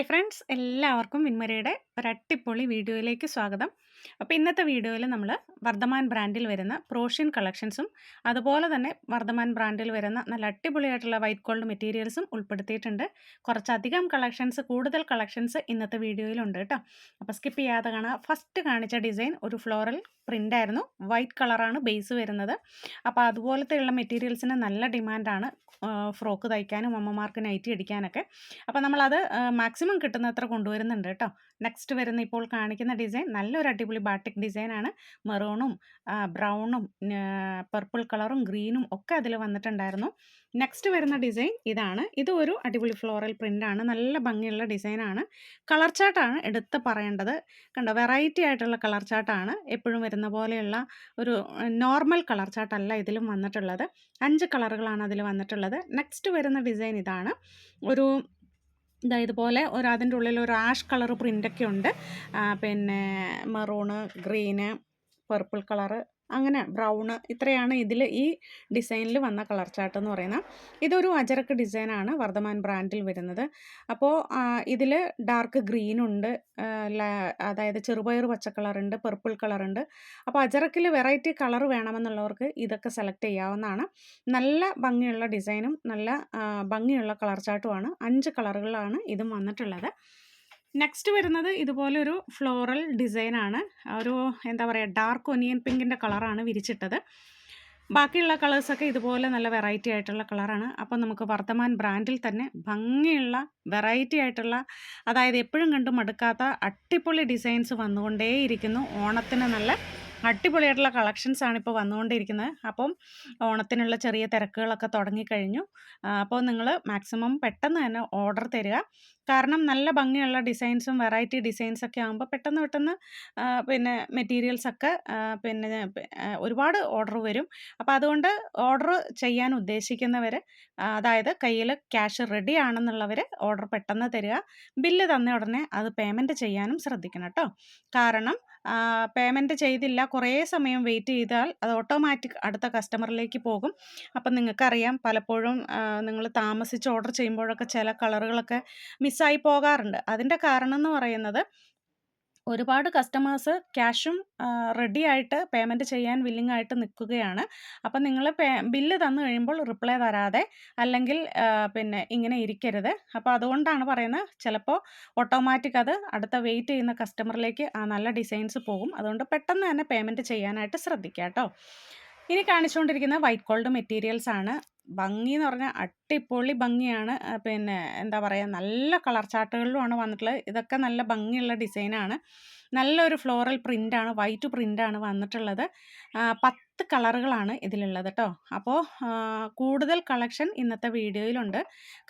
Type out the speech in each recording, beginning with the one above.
Hi friends. എല്ലാവർക്കും വിൻമരയുടെ ഒരട്ടിപ്പൊളി വീഡിയോയിലേക്ക് സ്വാഗതം. അപ്പോൾ ഇന്നത്തെ വീഡിയോയിൽ നമ്മൾ വർദ്ധമാൻ ബ്രാൻഡിൽ വരുന്ന പ്രോഷ്യൻ കളക്ഷൻസും അതുപോലെ തന്നെ വർദ്ധമാൻ ബ്രാൻഡിൽ വരുന്ന നല്ല അടിപൊളിയായിട്ടുള്ള വൈറ്റ് ഗോൾഡ് മെറ്റീരിയൽസും ഉൾപ്പെടുത്തിയിട്ടുണ്ട്. കുറച്ചധികം കളക്ഷൻസ് കൂടുതൽ കളക്ഷൻസ് ഇന്നത്തെ വീഡിയോയിലുണ്ട് കേട്ടോ. അപ്പോൾ സ്കിപ്പ് ചെയ്യാതെ കാണാം. ഫസ്റ്റ് കാണിച്ച ഡിസൈൻ ഒരു ഫ്ലോറൽ പ്രിന്റ് ആയിരുന്നു. വൈറ്റ് കളറാണ് ബേസ് വരുന്നത്. അപ്പോൾ അതുപോലത്തെയുള്ള മെറ്റീരിയൽസിന് നല്ല ഡിമാൻഡാണ് ഫ്രോക്ക് തയ്ക്കാനും അമ്മമാർക്ക് നൈറ്റി അടിക്കാനൊക്കെ. അപ്പോൾ നമ്മളത് മാക്സിമം കിട്ടുന്നത്ര കൊണ്ടുവരുന്നുണ്ട് കേട്ടോ. നെക്സ്റ്റ് വരുന്ന ഇപ്പോൾ കാണിക്കുന്ന ഡിസൈൻ നല്ലൊരു അടിപൊളി ബാട്ടിക് ഡിസൈനാണ് മെറൂണും ബ്രൗണും പർപ്പിൾ കളറും ഗ്രീനും ഒക്കെ അതിൽ വന്നിട്ടുണ്ടായിരുന്നു. നെക്സ്റ്റ് വരുന്ന ഡിസൈൻ ഇതാണ്. ഇത് ഒരു അടിപൊളി ഫ്ലോറൽ ആണ്. നല്ല ഭംഗിയുള്ള ഡിസൈനാണ് കളർ ചാർട്ടാണ് എടുത്ത് പറയേണ്ടത്. കണ്ടോ വെറൈറ്റി ആയിട്ടുള്ള കളർ ചാർട്ടാണ് എപ്പോഴും വരുന്ന പോലെയുള്ള ഒരു നോർമൽ കളർ ചാർട്ടല്ല ഇതിലും വന്നിട്ടുള്ളത്. അഞ്ച് കളറുകളാണ് അതിൽ വന്നിട്ടുള്ളത്. നെക്സ്റ്റ് വരുന്ന ഡിസൈൻ ഇതാണ്. ഒരു ഇതാ ഇതുപോലെ ഒരു അതിന്റെ ഉള്ളിൽ ഒരു ആഷ് കളർ പ്രിന്റൊക്കെ ഉണ്ട്. പിന്നെ മെറൂണ് ഗ്രീന് പർപ്പിൾ കളറ് അങ്ങനെ ബ്രൗണ് ഇത്രയാണ് ഇതിൽ ഈ ഡിസൈനിൽ വന്ന കളർ ചാർട്ട് എന്ന് പറയുന്നത് ഇതൊരു അജറക്ക് ഡിസൈനാണ് വർദ്ധമാൻ ബ്രാൻഡിൽ വരുന്നത്. അപ്പോൾ ഇതിൽ ഡാർക്ക് ഗ്രീൻ ഉണ്ട് അതായത് ചെറുപയർ പച്ച കളറുണ്ട് പെർപ്പിൾ കളറുണ്ട്. അപ്പോൾ അജറക്കിൽ വെറൈറ്റി കളർ വേണമെന്നുള്ളവർക്ക് ഇതൊക്കെ സെലക്ട് ചെയ്യാവുന്നതാണ്. നല്ല ഭംഗിയുള്ള ഡിസൈനും നല്ല ഭംഗിയുള്ള കളർ ചാർട്ടുമാണ്. അഞ്ച് കളറുകളാണ് ഇതും വന്നിട്ടുള്ളത്. നെക്സ്റ്റ് വരുന്നത് ഇതുപോലെ ഒരു ഫ്ലോറൽ ഡിസൈനാണ് ഒരു എന്താ പറയുക ഡാർക്ക് ഒനിയൻ പിങ്കിന്റെ കളറാണ് വിരിച്ചിട്ടത്. ബാക്കിയുള്ള കളേഴ്സൊക്കെ ഇതുപോലെ നല്ല വെറൈറ്റി ആയിട്ടുള്ള കളറാണ് അപ്പോൾ നമുക്ക് വർത്തമാൻ ബ്രാൻഡിൽ തന്നെ ഭംഗിയുള്ള വെറൈറ്റി ആയിട്ടുള്ള അതായത് എപ്പോഴും കണ്ടും മടുക്കാത്ത അട്ടിപ്പൊളി ഡിസൈൻസ് വന്നുകൊണ്ടേയിരിക്കുന്നു. ഓണത്തിന് നല്ല അടിപൊളിയായിട്ടുള്ള ആണ് ഇപ്പോൾ വന്നുകൊണ്ടിരിക്കുന്നത്. അപ്പം ഓണത്തിനുള്ള ചെറിയ തിരക്കുകളൊക്കെ തുടങ്ങിക്കഴിഞ്ഞു. അപ്പോൾ നിങ്ങൾ മാക്സിമം പെട്ടെന്ന് തന്നെ ഓർഡർ തരിക. കാരണം നല്ല ഭംഗിയുള്ള ഡിസൈൻസും വെറൈറ്റി ഡിസൈൻസൊക്കെ ആകുമ്പോൾ പെട്ടെന്ന് പെട്ടെന്ന് പിന്നെ മെറ്റീരിയൽസൊക്കെ പിന്നെ ഒരുപാട് ഓർഡർ വരും. അപ്പോൾ അതുകൊണ്ട് ഓർഡർ ചെയ്യാൻ ഉദ്ദേശിക്കുന്നവർ അതായത് കയ്യിൽ ക്യാഷ് റെഡി ആണെന്നുള്ളവർ ഓർഡർ പെട്ടെന്ന് തരിക. ബില്ല് തന്ന ഉടനെ അത് പേയ്മെന്റ് ചെയ്യാനും ശ്രദ്ധിക്കണം കേട്ടോ കാരണം പേയ്മെന്റ് ചെയ്തില്ല. കുറേ സമയം വെയിറ്റ് ചെയ്താൽ അത് ഓട്ടോമാറ്റിക് അടുത്ത കസ്റ്റമറിലേക്ക് പോകും. അപ്പം നിങ്ങൾക്കറിയാം പലപ്പോഴും നിങ്ങൾ താമസിച്ച് ഓർഡർ ചെയ്യുമ്പോഴൊക്കെ ചില കളറുകളൊക്കെ മിസ്സായി പോകാറുണ്ട്. അതിന്റെ കാരണം എന്ന് പറയുന്നത് ഒരുപാട് കസ്റ്റമേഴ്സ് ക്യാഷും റെഡി ആയിട്ട് പേയ്മെന്റ് ചെയ്യാൻ വില്ലിംഗ് ആയിട്ട് നിൽക്കുകയാണ്. അപ്പം നിങ്ങൾ പേ ബില്ല് തന്നു കഴിയുമ്പോൾ റിപ്ലൈ തരാതെ അല്ലെങ്കിൽ പിന്നെ ഇങ്ങനെ ഇരിക്കരുത്. അപ്പോൾ അതുകൊണ്ടാണ് പറയുന്നത് ചിലപ്പോൾ ഓട്ടോമാറ്റിക് അത് അടുത്ത വെയിറ്റ് ചെയ്യുന്ന കസ്റ്റമറിലേക്ക് ആ നല്ല ഡിസൈൻസ് പോകും. അതുകൊണ്ട് പെട്ടെന്ന് തന്നെ പേയ്മെന്റ് ചെയ്യാനായിട്ട് ശ്രദ്ധിക്കുക കേട്ടോ. ഇനി കാണിച്ചുകൊണ്ടിരിക്കുന്ന വൈറ്റ് ഗോൾഡ് മെറ്റീരിയൽസ് ആണ്. ഭംഗി എന്ന് പറഞ്ഞാൽ അട്ടിപ്പൊളി ഭംഗിയാണ് പിന്നെ എന്താ പറയുക നല്ല കളർ ചാർട്ടുകളിലുമാണ് വന്നിട്ടുള്ളത്. ഇതൊക്കെ നല്ല ഭംഗിയുള്ള ഡിസൈനാണ് നല്ലൊരു ഫ്ലോറൽ പ്രിന്റാണ് വൈറ്റ് പ്രിന്റാണ് വന്നിട്ടുള്ളത്. പത്ത് കളറുകളാണ് ഇതിലുള്ളത് കേട്ടോ അപ്പോൾ കൂടുതൽ കളക്ഷൻ ഇന്നത്തെ വീഡിയോയിലുണ്ട്.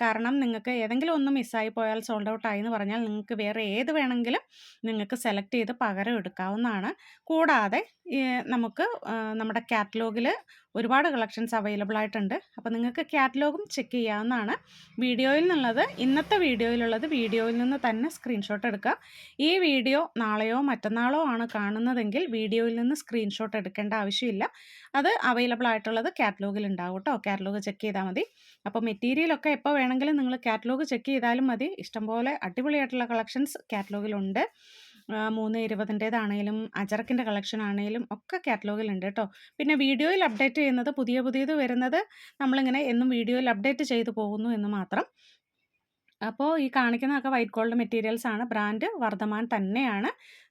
കാരണം നിങ്ങൾക്ക് ഏതെങ്കിലും ഒന്ന് മിസ്സായി പോയാൽ സോൾഡ് ഔട്ട് ആയി എന്ന് പറഞ്ഞാൽ നിങ്ങൾക്ക് വേറെ ഏത് വേണമെങ്കിലും നിങ്ങൾക്ക് സെലക്ട് ചെയ്ത് പകരം എടുക്കാവുന്നതാണ്. കൂടാതെ നമുക്ക് നമ്മുടെ കാറ്റലോഗിൽ ഒരുപാട് കളക്ഷൻസ് അവൈലബിൾ ആയിട്ടുണ്ട്. അപ്പോൾ നിങ്ങൾക്ക് കാറ്റലോഗും ചെക്ക് ചെയ്യാവുന്നതാണ്. വീഡിയോയിൽ നിന്നുള്ളത് ഇന്നത്തെ വീഡിയോയിലുള്ളത് വീഡിയോയിൽ നിന്ന് തന്നെ സ്ക്രീൻഷോട്ട് എടുക്കുക ഈ വീഡിയോ നാളെയോ മറ്റന്നാളോ ആണ് കാണുന്നതെങ്കിൽ വീഡിയോയിൽ നിന്ന് സ്ക്രീൻഷോട്ട് എടുക്കേണ്ട ആവശ്യമില്ല. അത് അവൈലബിൾ ആയിട്ടുള്ളത് കാറ്റലോഗിൽ ഉണ്ടാവും കേട്ടോ. കാറ്റലോഗ് ചെക്ക് ചെയ്താൽ മതി. അപ്പോൾ മെറ്റീരിയലൊക്കെ എപ്പോൾ വേണമെങ്കിലും നിങ്ങൾ കാറ്റലോഗ് ചെക്ക് ചെയ്താലും മതി. ഇഷ്ടംപോലെ അടിപൊളിയായിട്ടുള്ള കളക്ഷൻസ് കാറ്റലോഗിലുണ്ട് മൂന്ന് ഇരുപതിന്റേതാണേലും അജറക്കിന്റെ കളക്ഷൻ ആണെങ്കിലും ഒക്കെ കാറ്റലോഗിലുണ്ട് കേട്ടോ. പിന്നെ വീഡിയോയിൽ അപ്ഡേറ്റ് ചെയ്യുന്നത് പുതിയ പുതിയത് വരുന്നത് നമ്മളിങ്ങനെ എന്നും വീഡിയോയിൽ അപ്ഡേറ്റ് ചെയ്തു പോകുന്നു എന്ന് മാത്രം. അപ്പോൾ ഈ കാണിക്കുന്നതൊക്കെ വൈറ്റ് ഗോൾഡ് മെറ്റീരിയൽസ് ആണ്. ബ്രാൻഡ് വർദ്ധമാൻ തന്നെയാണ്.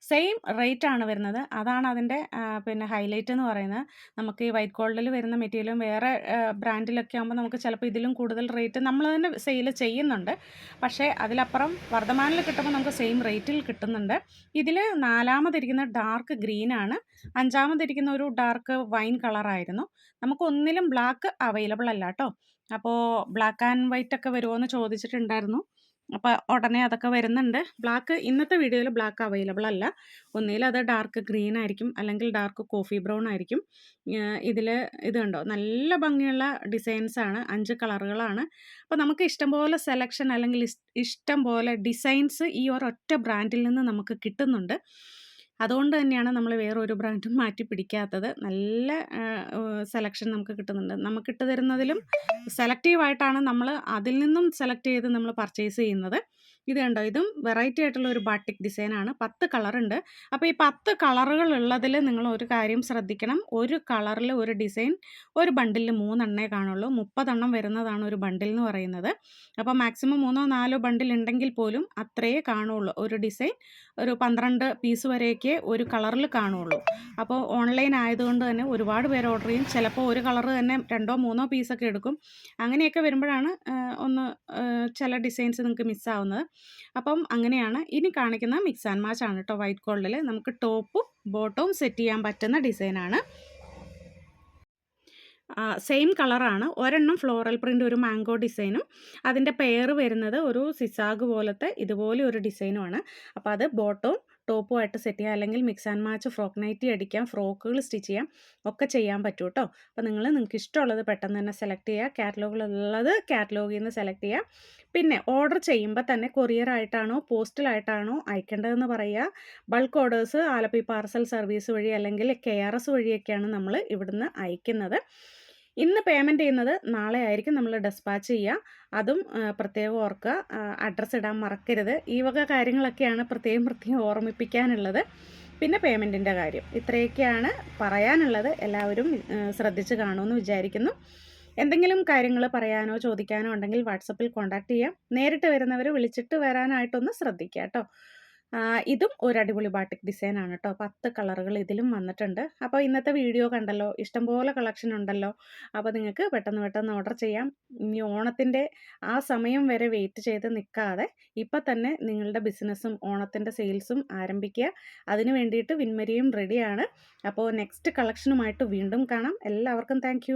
സെയിം റേറ്റ് ആണ് വരുന്നത്. അതാണ് അതിന്റെ പിന്നെ ഹൈലൈറ്റ് എന്ന് പറയുന്നത്. നമുക്ക് ഈ വൈറ്റ് ഗോൾഡിൽ വരുന്ന മെറ്റീരിയലും വേറെ ബ്രാൻഡിലൊക്കെ ആകുമ്പോൾ നമുക്ക് ചിലപ്പോൾ ഇതിലും കൂടുതൽ റേറ്റ് നമ്മൾ തന്നെ സെയിൽ ചെയ്യുന്നുണ്ട്. പക്ഷേ അതിലപ്പുറം വർദ്ധമാനിൽ കിട്ടുമ്പോൾ നമുക്ക് സെയിം റേറ്റിൽ കിട്ടുന്നുണ്ട്. ഇതിൽ നാലാമതിരിക്കുന്ന ഡാർക്ക് ഗ്രീൻ ആണ്. അഞ്ചാമതിരിക്കുന്ന ഒരു ഡാർക്ക് വൈൻ കളറായിരുന്നു നമുക്ക് ഒന്നിലും ബ്ലാക്ക് അവൈലബിൾ അല്ല കേട്ടോ അപ്പോൾ ബ്ലാക്ക് ആൻഡ് വൈറ്റ് ഒക്കെ വരുമോ എന്ന് ചോദിച്ചിട്ടുണ്ടായിരുന്നു. അപ്പോൾ ഉടനെ അതൊക്കെ വരുന്നുണ്ട്. ബ്ലാക്ക് ഇന്നത്തെ വീഡിയോയിൽ ബ്ലാക്ക് അവൈലബിൾ അല്ല. ഒന്നുകിൽ അത് ഡാർക്ക് ഗ്രീൻ ആയിരിക്കും അല്ലെങ്കിൽ ഡാർക്ക് കോഫി ബ്രൗൺ ആയിരിക്കും. ഇതിൽ ഇത് കണ്ടോ? നല്ല ഭംഗിയുള്ള ഡിസൈൻസ് ആണ് അഞ്ച് കളറുകളാണ്. അപ്പോൾ നമുക്ക് ഇഷ്ടംപോലെ സെലക്ഷൻ അല്ലെങ്കിൽ ഇഷ്ടം പോലെ ഡിസൈൻസ് ഈ ഒരൊറ്റ ബ്രാൻഡിൽ നിന്ന് നമുക്ക് കിട്ടുന്നുണ്ട്. അതുകൊണ്ട് തന്നെയാണ് നമ്മൾ വേറൊരു ബ്രാൻഡും മാറ്റി പിടിക്കാത്തത്. നല്ല സെലക്ഷൻ നമുക്ക് കിട്ടുന്നുണ്ട്. നമുക്ക് ഇട്ട് തരുന്നതിലും സെലക്റ്റീവായിട്ടാണ് നമ്മൾ അതിൽ നിന്നും സെലക്ട് ചെയ്ത് നമ്മൾ പർച്ചേസ് ചെയ്യുന്നത്. ഇത് കണ്ടോ? ഇതും വെറൈറ്റി ആയിട്ടുള്ള ഒരു ബാട്ടിക് ഡിസൈനാണ് പത്ത് കളറുണ്ട് അപ്പോൾ ഈ പത്ത് കളറുകൾ ഉള്ളതിൽ നിങ്ങൾ ഒരു കാര്യം ശ്രദ്ധിക്കണം. ഒരു കളറിൽ ഒരു ഡിസൈൻ ഒരു ബണ്ടിലിൽ മൂന്നെണ്ണേ കാണുള്ളൂ. മുപ്പതെണ്ണം വരുന്നതാണ് ഒരു ബണ്ടിൽ എന്ന് പറയുന്നത്. അപ്പോൾ മാക്സിമം മൂന്നോ നാലോ ബണ്ടിൽ ഉണ്ടെങ്കിൽ പോലും അത്രയേ കാണുള്ളൂ ഒരു ഡിസൈൻ ഒരു പന്ത്രണ്ട് പീസ് വരെയൊക്കെ ഒരു കളറിൽ കാണുള്ളൂ. അപ്പോൾ ഓൺലൈൻ ആയതുകൊണ്ട് തന്നെ ഒരുപാട് പേര് ഓർഡർ ചെയ്യും. ചിലപ്പോൾ ഒരു കളർ തന്നെ രണ്ടോ മൂന്നോ പീസൊക്കെ എടുക്കും. അങ്ങനെയൊക്കെ വരുമ്പോഴാണ് ഒന്ന് ചില ഡിസൈൻസ് നിങ്ങൾക്ക് മിസ്സാവുന്നത് അപ്പം അങ്ങനെയാണ് ഇനി കാണിക്കുന്ന മിക്സ് ആൻഡ് മാച്ച് ആണ് കേട്ടോ വൈറ്റ് ഗോൾഡിൽ നമുക്ക് ടോപ്പും ബോട്ടവും സെറ്റ് ചെയ്യാൻ പറ്റുന്ന ഡിസൈനാണ് സെയിം കളറാണ് ഒരെണ്ണം ഫ്ലോറൽ പ്രിന്റ് ഒരു മാംഗോ ഡിസൈനും അതിന്റെ പെയർ വരുന്നത് ഒരു സിസാഗ് പോലത്തെ ഇതുപോലെ ഒരു ഡിസൈനുമാണ് അപ്പോൾ അത് ബോട്ടവും ടോപ്പുമായിട്ട് സെറ്റ് ചെയ്യാം. അല്ലെങ്കിൽ mix and match frock nighty അടിക്കാം ഫ്രോക്കുകൾ സ്റ്റിച്ച് ചെയ്യാം ഒക്കെ ചെയ്യാൻ പറ്റും കേട്ടോ അപ്പോൾ നിങ്ങൾ നിങ്ങൾക്ക് ഇഷ്ടമുള്ളത് പെട്ടെന്ന് തന്നെ സെലക്ട് ചെയ്യുക കാറ്റലോഗിലുള്ളത് കാറ്റലോഗിൽ നിന്ന് സെലക്ട് ചെയ്യുക പിന്നെ ഓർഡർ ചെയ്യുമ്പോൾ തന്നെ കൊറിയർ ആയിട്ടാണോ പോസ്റ്റലായിട്ടാണോ അയക്കേണ്ടതെന്ന് പറയുക. Bulk orders Alleppey parcel service വഴി അല്ലെങ്കിൽ കെ ആർ എസ് വഴിയൊക്കെയാണ് നമ്മൾ ഇവിടുന്ന് അയക്കുന്നത്. ഇന്ന് പേയ്മെന്റ് ചെയ്യുന്നത് നാളെ ആയിരിക്കും നമ്മൾ ഡെസ്പാച്ച് ചെയ്യുക അതും പ്രത്യേകം ഓർക്കുക അഡ്രസ്സ് ഇടാൻ മറക്കരുത്. ഈ വക കാര്യങ്ങളൊക്കെയാണ് പ്രത്യേകം പ്രത്യേകം ഓർമ്മിപ്പിക്കാനുള്ളത്. പിന്നെ പേയ്മെന്റിന്റെ കാര്യം. ഇത്രയൊക്കെയാണ് പറയാനുള്ളത്. എല്ലാവരും ശ്രദ്ധിച്ച് കാണുമെന്ന് വിചാരിക്കുന്നു. എന്തെങ്കിലും കാര്യങ്ങൾ പറയാനോ ചോദിക്കാനോ ഉണ്ടെങ്കിൽ വാട്സപ്പിൽ കോൺടാക്റ്റ് ചെയ്യാം. നേരിട്ട് വരുന്നവർ വിളിച്ചിട്ട് വരാനായിട്ടൊന്ന് ശ്രദ്ധിക്കുക കേട്ടോ ഇതും ഒരു അടിപൊളി ബാട്ടിക് ഡിസൈൻ ആണ് കേട്ടോ പത്ത് കളറുകൾ ഇതിലും വന്നിട്ടുണ്ട്. അപ്പോൾ ഇന്നത്തെ വീഡിയോ കണ്ടല്ലോ ഇഷ്ടംപോലെ കളക്ഷൻ ഉണ്ടല്ലോ. അപ്പോൾ നിങ്ങൾക്ക് പെട്ടെന്ന് പെട്ടെന്ന് ഓർഡർ ചെയ്യാം. ഇനി ഓണത്തിന്റെ ആ സമയം വരെ വെയിറ്റ് ചെയ്ത് നിൽക്കാതെ ഇപ്പം തന്നെ നിങ്ങളുടെ ബിസിനസ്സും ഓണത്തിന്റെ സെയിൽസും ആരംഭിക്കുക. അതിന് വേണ്ടിയിട്ട് വിൻമരിയും റെഡിയാണ് അപ്പോൾ നെക്സ്റ്റ് കളക്ഷനുമായിട്ട് വീണ്ടും കാണാം. എല്ലാവർക്കും താങ്ക്